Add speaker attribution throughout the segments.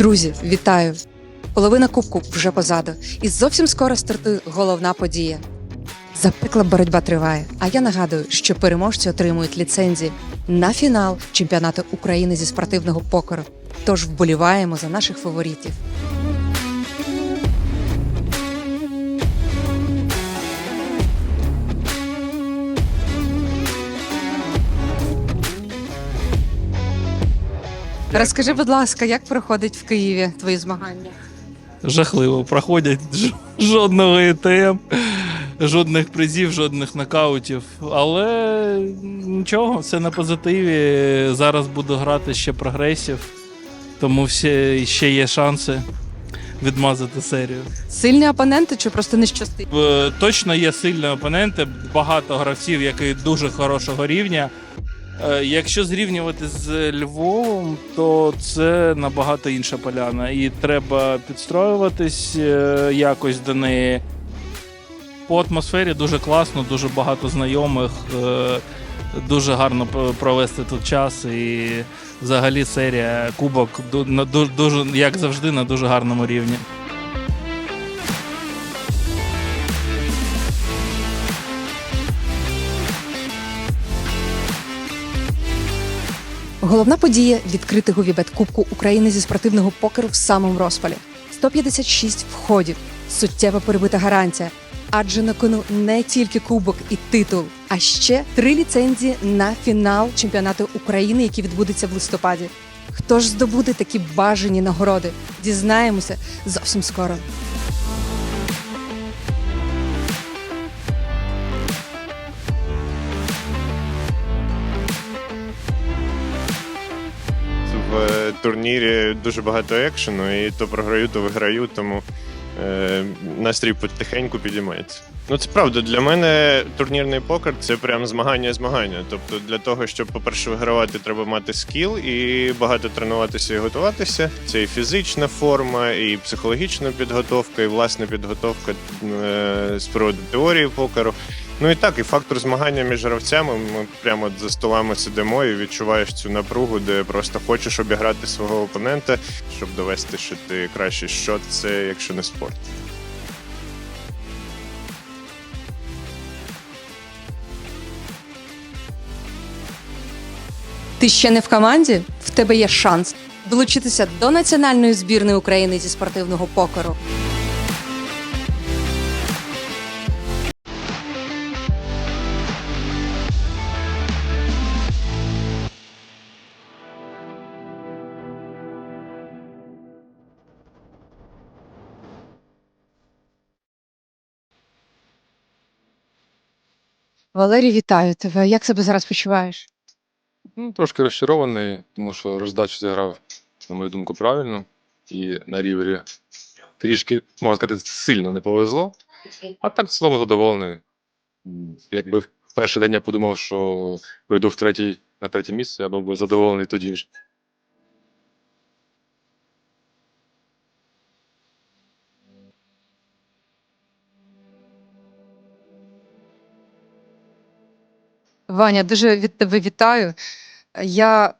Speaker 1: Друзі, вітаю! Половина кубку вже позаду, і зовсім скоро стартує головна подія. Запекла боротьба триває. А я нагадую, що переможці отримують ліцензії на фінал чемпіонату України зі спортивного покору. Тож вболіваємо за наших фаворитів. Розкажи, будь ласка, як проходить в Києві твої змагання?
Speaker 2: жахливо проходять жодного ЕТМ, жодних призів, жодних нокаутів. Але нічого, все на позитиві. Зараз буду грати ще прогресів, тому всі, ще є шанси відмазати серію.
Speaker 1: Сильні опоненти чи просто не щастить?
Speaker 2: Е, Точно є сильні опоненти, багато гравців, які дуже хорошого рівня. Е, Якщо зрівнювати з Львовом, то це набагато інша поляна, і треба підстроюватись е, якось до неї. По атмосфері дуже класно, дуже багато знайомих, е, дуже гарно провести тут час. І взагалі серія кубок дуже, як завжди, на дуже гарному рівні.
Speaker 1: Головна подія відкритий говібет Кубку України зі спортивного покеру в самому розпалі. 156 входів, суттєво перебита гарантія. Адже на кону не тільки кубок і титул, а ще три ліцензії на фінал чемпіонату України, який відбудеться в листопаді. Хто ж здобуде такі бажані нагороди? Дізнаємося зовсім скоро.
Speaker 3: Турнірі дуже багато екшену, і то програю, то виграю, тому е, настрій потихеньку підіймається. Ну, це правда, для мене турнірний покер це прям змагання-змагання. Тобто, для того, щоб, по-перше, вигравати, треба мати скіл і багато тренуватися і готуватися. Це і фізична форма, і психологічна підготовка, і власна підготовка е, з приводу теорії покеру. Ну і так, і фактор змагання між гравцями. Ми прямо за столами сидимо і відчуваєш цю напругу, де просто хочеш обіграти свого опонента, щоб довести, що ти кращий. Що це, якщо не спорт?
Speaker 1: Ти ще не в команді? В тебе є шанс долучитися до національної збірної України зі спортивного покеру. Валерій, вітаю тебе. Як себе зараз почуваєш?
Speaker 4: Ну, трошки розчарований, тому що роздачу зіграв, на мою думку, правильно. І на рівері трішки, можна сказати, сильно не повезло. А так в цілому задоволений. Якби в перший день я подумав, що вийду в третій, на третє місце, я був би задоволений тоді
Speaker 1: Ваня, дуже від тебе вітаю. Я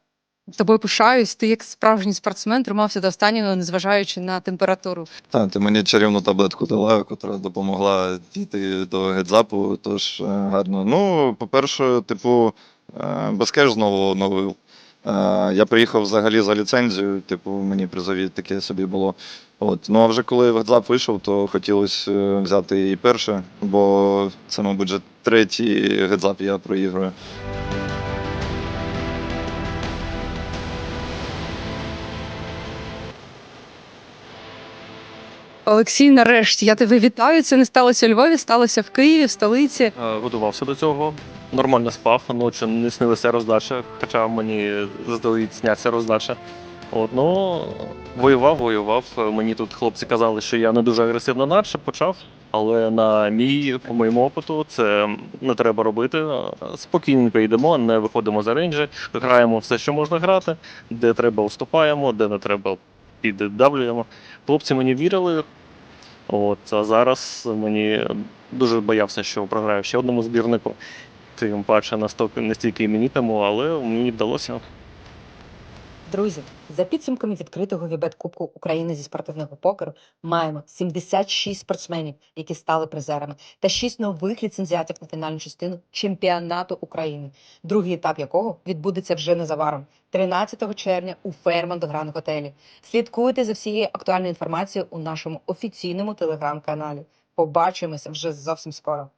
Speaker 1: тобою пишаюсь. Ти як справжній спортсмен тримався до останнього, незважаючи на температуру.
Speaker 5: Так, ти мені чарівну таблетку дала, яка допомогла дійти до гедзапу, тож е, гарно. Ну, по-перше, типу, баскеш безкеш знову оновив. Е, Я приїхав взагалі за ліцензію, типу, мені призові таке собі було. От. Ну а вже коли гедзап вийшов, то хотілося е, взяти і перше, бо це, мабуть, вже третій гедзап я проігрую.
Speaker 1: Олексій, нарешті, я тебе вітаю. Це не сталося у Львові, сталося в Києві, в столиці.
Speaker 6: Е, Готувався до цього. Нормально спав, ночі не снилася роздача, хоча мені заздалегідь сняться роздача. От, ну, воював, воював. Мені тут хлопці казали, що я не дуже агресивно наче почав. Але на мій, по моєму опиту, це не треба робити. Спокійненько йдемо, не виходимо за рейнджі, граємо все, що можна грати, де треба уступаємо, де не треба піддавлюємо. Хлопці мені вірили. От, а зараз мені дуже боявся, що програю ще одному збірнику. Тим паче настільки, настільки іменітому, але мені вдалося.
Speaker 1: Друзі, за підсумками відкритого Вібет Кубку України зі спортивного покеру маємо 76 спортсменів, які стали призерами, та 6 нових ліцензіатів на фінальну частину чемпіонату України, другий етап якого відбудеться вже незабаром, 13 червня у Фермонт Гранд Готелі. Слідкуйте за всією актуальною інформацією у нашому офіційному телеграм-каналі. Побачимося вже зовсім скоро.